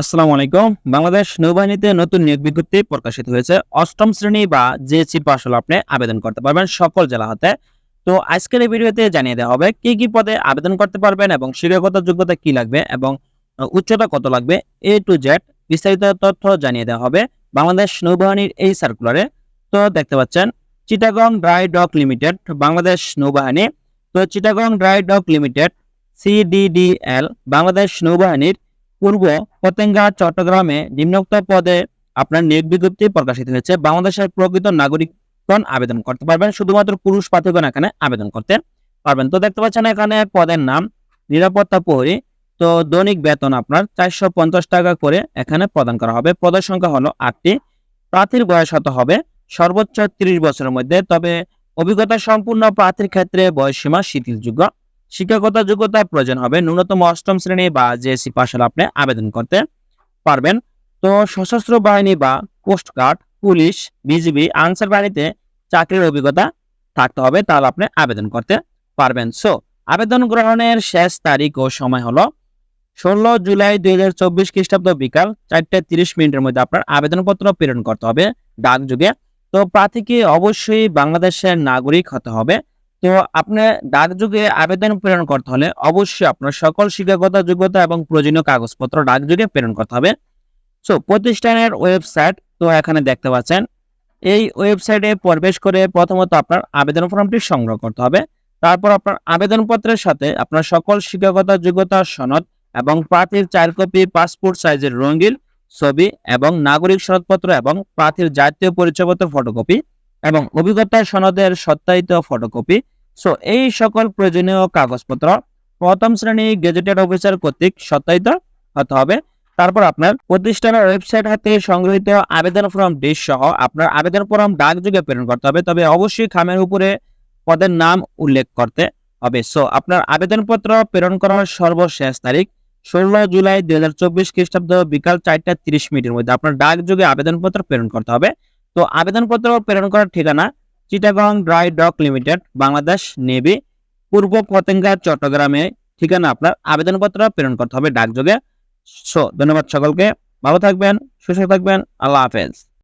আসসালামু আলাইকুম। বাংলাদেশ নৌবাহিনীতে নতুন নিয়োগ বিজ্ঞপ্তি প্রকাশিত হয়েছে। অষ্টম শ্রেণি বা জেএসসি পাস হলে আপনি আবেদন করতে পারবেন সকল জেলা হতে। তো আজকের এই ভিডিওতে জানিয়ে দেওয়া হবে কি কি পদে আবেদন করতে পারবেন এবং শিক্ষাগত যোগ্যতা কি লাগবে এবং উচ্চতা কত লাগবে এ টু জেড বিস্তারিত তথ্য জানিয়ে দেওয়া হবে বাংলাদেশ নৌবাহিনীর এই সার্কুলারে। তো দেখতে পাচ্ছেন, Chittagong dry dock limited, Bangladesh নৌবাহিনী। তো Chittagong dry dock limited CDDL Bangladesh নৌবাহিনীর পূর্ব পতেঙ্গা, চট্টগ্রামে নিম্নোক্ত পদে আপনার নিয়োগ বিজ্ঞপ্তি প্রকাশিত হয়েছে। বাংলাদেশের প্রকৃত নাগরিকগণ আবেদন করতে পারবেন। শুধুমাত্র পুরুষ প্রার্থীগণ এখানে আবেদন করতে পারবেন। তো দেখতে পাচ্ছেন এখানে পদের নাম নিরাপত্তা প্রহরী। তো দৈনিক বেতন আপনার চারশো পঞ্চাশ টাকা করে এখানে প্রদান করা হবে। পদের সংখ্যা হলো আটটি। প্রার্থীর বয়স হতে হবে সর্বোচ্চ ত্রিশ বছরের মধ্যে। তবে অভিজ্ঞতা সম্পূর্ণ প্রার্থীর ক্ষেত্রে বয়সসীমা শিথিলযোগ্য। শিক্ষাগত যোগ্যতার প্রয়োজন হবে ন্যূনতম অষ্টম শ্রেণি বা জেএসসি পাশ হলে আপনি আবেদন করতে পারবেন। তো সশস্ত্র বাহিনী বা কোস্টগার্ড পুলিশ বিজিবি আনসার বাহিনীতে চাকরির অভিজ্ঞতা থাকতে হবে, তাহলে আপনি আবেদন করতে পারবেন। সো আবেদন গ্রহণের শেষ তারিখ ও সময় হলো ষোলো জুলাই দুই হাজার চব্বিশ খ্রিস্টাব্দ বিকাল চারটে তিরিশ মিনিটের মধ্যে আপনার আবেদনপত্র প্রেরণ করতে হবে ডাকযোগে। তো প্রার্থীকে অবশ্যই বাংলাদেশের নাগরিক হতে হবে। তো আপনি ডাকযোগে আবেদন প্রেরণ করতে হলে অবশ্যই আপনার সকল শিক্ষাগত যোগ্যতা এবং প্রয়োজনীয় কাগজপত্র ডাকযোগে প্রেরণ করতে হবে। সো প্রতিষ্ঠানের ওয়েবসাইট তো এখানে দেখতে পাচ্ছেন। এই ওয়েবসাইটে প্রবেশ করে প্রথমত আপনার আবেদন ফর্মটি সংগ্রহ করতে হবে। তারপর আপনার আবেদনপত্রের সাথে আপনার সকল শিক্ষাগত যোগ্যতা, সনদ এবং প্রার্থীর চার কপি, পাসপোর্ট সাইজের রঙিন ছবি এবং নাগরিক সনদপত্র এবং প্রার্থীর জাতীয় পরিচয়পত্র ফটোকপি এবং অভিজ্ঞতা সনদের সত্যায়িত ফটোকপি সো এই সকল প্রয়োজনীয় কাগজপত্র প্রথম শ্রেণি গেজেটেড অফিসার কর্তৃক সত্যায়িত হতে হবে। তারপর আপনার প্রতিষ্ঠানের ওয়েবসাইট হাতে সংগৃহীত আবেদন ফর্ম ডিশ সহ আপনার আবেদন ফর্ম ডাকযোগে প্রেরণ করতে হবে। তবে অবশ্যই খামের উপরে পদের নাম উল্লেখ করতে হবে। সো আপনার আবেদনপত্র প্রেরণ করার সর্বশেষ তারিখ ষোলো জুলাই দুই হাজার চব্বিশ খ্রিস্টাব্দ বিকাল চারটা তিরিশ মিনিটের মধ্যে আপনার ডাকযোগে আবেদনপত্র প্রেরণ করতে হবে। তো আবেদনপত্র প্রেরণ করার ঠিকানা Chittagong dry dock limited, Bangladesh navy, পূর্ব পতেঙ্গা, চট্টগ্রামে। ঠিকানা আপনার আবেদনপত্র প্রেরণ করতে হবে ডাকযোগে। সো ধন্যবাদ সকলকে। ভালো থাকবেন, সুস্থ থাকবেন। আল্লাহ হাফেজ।